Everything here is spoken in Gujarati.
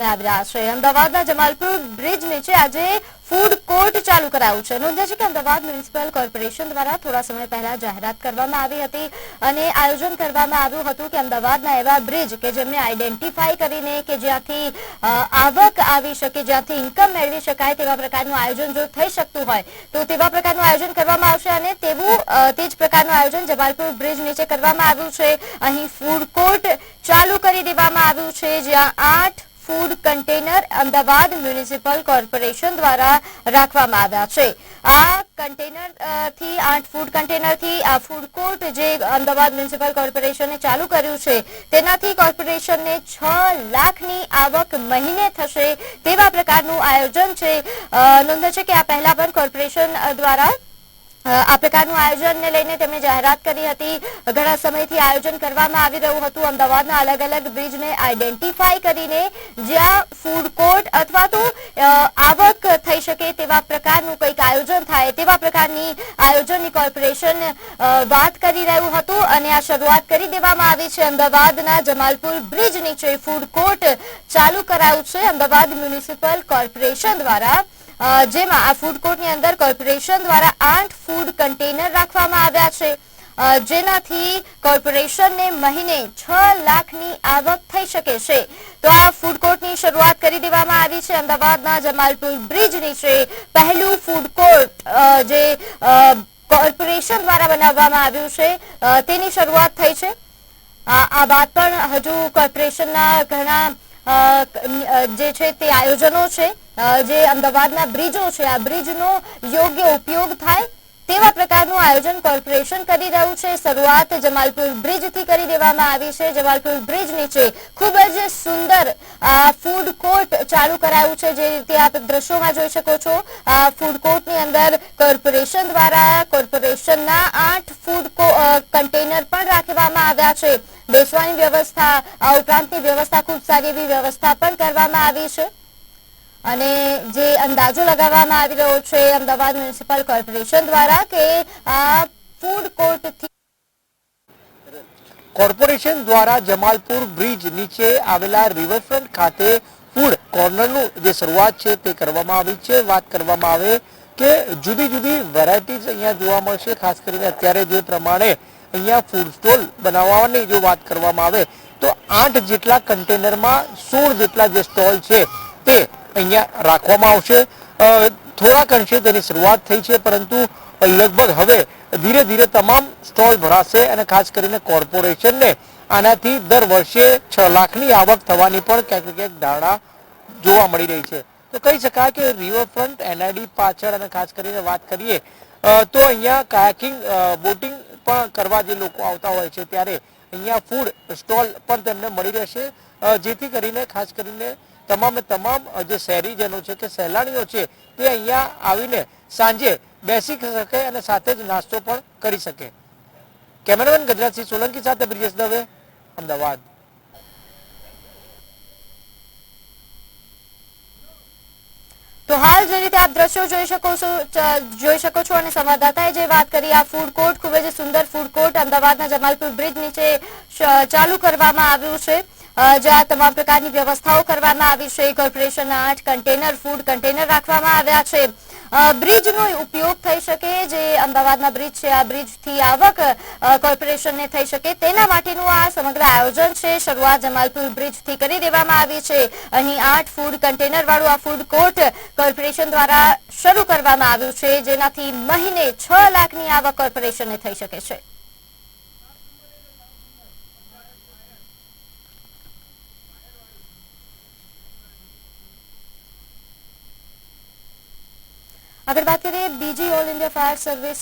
અમદાવાદના જમાલપુર બ્રિજ નીચે આજે ફૂડ કોર્ટ ચાલુ કરાયું છે. નોંધ્યા છે કે અમદાવાદ મ્યુનિસિપલ કોર્પોરેશન દ્વારા થોડા સમય પહેલા જાહેરાત કરવામાં આવી હતી અને આયોજન કરવામાં આવ્યું હતું કે અમદાવાદના એવા બ્રિજ કે જેમને આઈડેન્ટિફાઈ કરીને કે જ્યાંથી આવક આવી શકે, જ્યાંથી ઇન્કમ મેળવી શકાય તેવા પ્રકારનું આયોજન જો થઈ શકતું હોય, તો તેવા પ્રકારનું આયોજન કરવામાં આવશે અને તેવું તે જ પ્રકારનું આયોજન જમાલપુર બ્રિજ નીચે કરવામાં આવ્યું છે. અહીં ફૂડ કોર્ટ ચાલુ કરી દેવામાં આવ્યું છે. જ્યાં આઠ food container Ahmedabad municipal corporation દ્વારા રાખવામાં આવ્યા છે. આ કન્ટેનરથી આઠ ફૂડ કન્ટેનરથી આ ફૂડ કોર્ટ જે અમદાવાદ મ્યુનિસિપલ કોર્પોરેશને ચાલુ કર્યું છે, તેનાથી કોર્પોરેશનને છ લાખની આવક મહિને થશે તેવા પ્રકારનું આયોજન છે. નોંધ છે કે આ પહેલા પણ કોર્પોરેશન દ્વારા આ પ્રકારનું આયોજનને લઈને તેમણે જાહેરાત કરી હતી. ઘણા સમયથી આયોજન કરવામાં આવી રહ્યું હતું. અમદાવાદના અલગ અલગ બ્રિજને આઈડેન્ટિફાઈ કરીને જ્યાં ફૂડ કોર્ટ અથવા તો આવક થઈ શકે તેવા પ્રકારનું કંઈક આયોજન થાય, તેવા પ્રકારની આયોજનની કોર્પોરેશન વાત કરી રહ્યું હતું અને આ શરૂઆત કરી દેવામાં આવી છે. અમદાવાદના જમાલપુર બ્રિજ નીચે ફૂડ કોર્ટ ચાલુ કરાયું છે. અમદાવાદ મ્યુનિસિપલ કોર્પોરેશન દ્વારા જેમાં આ ફૂડ કોર્ટની અંદર કોર્પોરેશન દ્વારા આઠ ફૂડ કન્ટેનર રાખવામાં આવ્યા છે. જેનાથી કોર્પોરેશનને મહિને છ લાખની આવક થઈ શકે છે. તો આ ફૂડ કોર્ટની શરૂઆત કરી દેવામાં આવી છે. અમદાવાદના જમાલપુર બ્રિજ નીચે પહેલું ફૂડ કોર્ટ જે કોર્પોરેશન દ્વારા બનાવવામાં આવ્યું છે. તેની શરૂઆત થઈ છે. આ વાત પણ હજુ કોર્પોરેશનના ઘણા જે છે તે આયોજનો છે જે અમદાવાદના બ્રિજો છે, આ બ્રિજનો યોગ્ય ઉપયોગ થાય તેવા પ્રકારનું આયોજન કોર્પોરેશન કરી રહ્યું છે. શરૂઆત જમાલપુર બ્રિજથી કરી દેવામાં આવી છે. જમાલપુર બ્રિજ નીચે ખૂબ જ સુંદર ફૂડ કોર્ટ ચાલુ કરાયું છે. જે રીતે આપ દ્રશ્યોમાં જોઈ શકો છો ફૂડ કોર્ટની અંદર કોર્પોરેશન દ્વારા કોર્પોરેશનના આઠ ફૂડ કન્ટેનર પણ રાખવામાં આવ્યા છે. બેસવાની વ્યવસ્થા આ ઉપરાંતની વ્યવસ્થા ખૂબ સારી એવી વ્યવસ્થા પણ કરવામાં આવી છે. અને જે અંદાજો લગાવવામાં આવી રહ્યો છે અમદાવાદ મ્યુનિસિપલ કોર્પોરેશન દ્વારા કે આ ફૂડ કોર્ટથી કોર્પોરેશન દ્વારા જમાલપુર બ્રિજ નીચે આવેલા રિવરફ્રન્ટ ખાતે ફૂડ કોર્નરનું જે શરૂઆત છે તે કરવામાં આવી છે. વાત કરવામાં આવે કે જુદી જુદી વેરાયટીઝ અહીંયા જોવા મળશે, ખાસ કરીને અત્યારે જે પ્રમાણે અહીંયા ફૂડ સ્ટોલ બનાવવાની જો વાત કરવામાં આવે, તો આઠ જેટલા કન્ટેનરમાં સોળ જેટલા જે સ્ટોલ છે, તે અહીંયા રાખવામાં આવશે. થોડાક અંશે તેની શરૂઆત થઈ છે, પરંતુ લગભગ હવે ધીરે ધીરે તમામ સ્ટોલ ભરાશે અને ખાસ કરીને કોર્પોરેશનને આનાથી દર વર્ષે છ લાખની આવક થવાની પણ ક્યાંક ક્યાંક ધારણા જોવા મળી રહી છે. તો કહી શકાય કે રિવરફ્રન્ટ, એનઆઈડી પાછળ અને ખાસ કરીને વાત કરીએ તો અહીંયા કાયાકિંગ બોટિંગ પણ કરવા જે લોકો આવતા હોય છે ત્યારે અહીંયા ફૂડ સ્ટોલ પણ તેમને મળી રહેશે. જેથી કરીને ખાસ કરીને તમામે તમામ જે શહેરીજનો છે કે સહેલાણીઓ છે તે અહીંયા આવીને સાંજે બેસી શકે અને સાથે જ નાસ્તો પણ કરી શકે. કેમેરામેન ગજરાજસિંહ સોલંકી સાથે બ્રિજેશ દવે, અમદાવાદ. તો હાલ જે રીતે આપ દ્રશ્યો જોઈ શકો છો જોઈ શકો છો અને સંવાદદાતાએ જે વાત કરી, આ ફૂડ કોર્ટ ખૂબ જ સુંદર ફૂડ કોર્ટ અમદાવાદના જમાલપુર બ્રિજ નીચે ચાલુ કરવામાં આવ્યું છે. જ્યાં તમામ પ્રકારની વ્યવસ્થાઓ કરવામાં આવી છે. કોર્પોરેશનના આઠ કન્ટેનર ફૂડ કન્ટેનર રાખવામાં આવ્યા છે. બ્રિજનો ઉપયોગ થઈ શકે જે અમદાવાદના બ્રિજ છે, આ બ્રિજથી આવક કોર્પોરેશનને થઈ શકે તેના માટેનું આ સમગ્ર આયોજન છે. શરૂઆત જમાલપુર બ્રિજથી કરી દેવામાં આવી છે. અહીં આઠ ફૂડ કન્ટેનર વાળું આ ફૂડ કોર્ટ કોર્પોરેશન દ્વારા શરૂ કરવામાં આવ્યું છે, જેનાથી મહિને છ લાખની આવક કોર્પોરેશનને થઈ શકે છે. આગળ વાત કરીએ બીજી ઓલ ઇન્ડિયા ફાયર સર્વિસ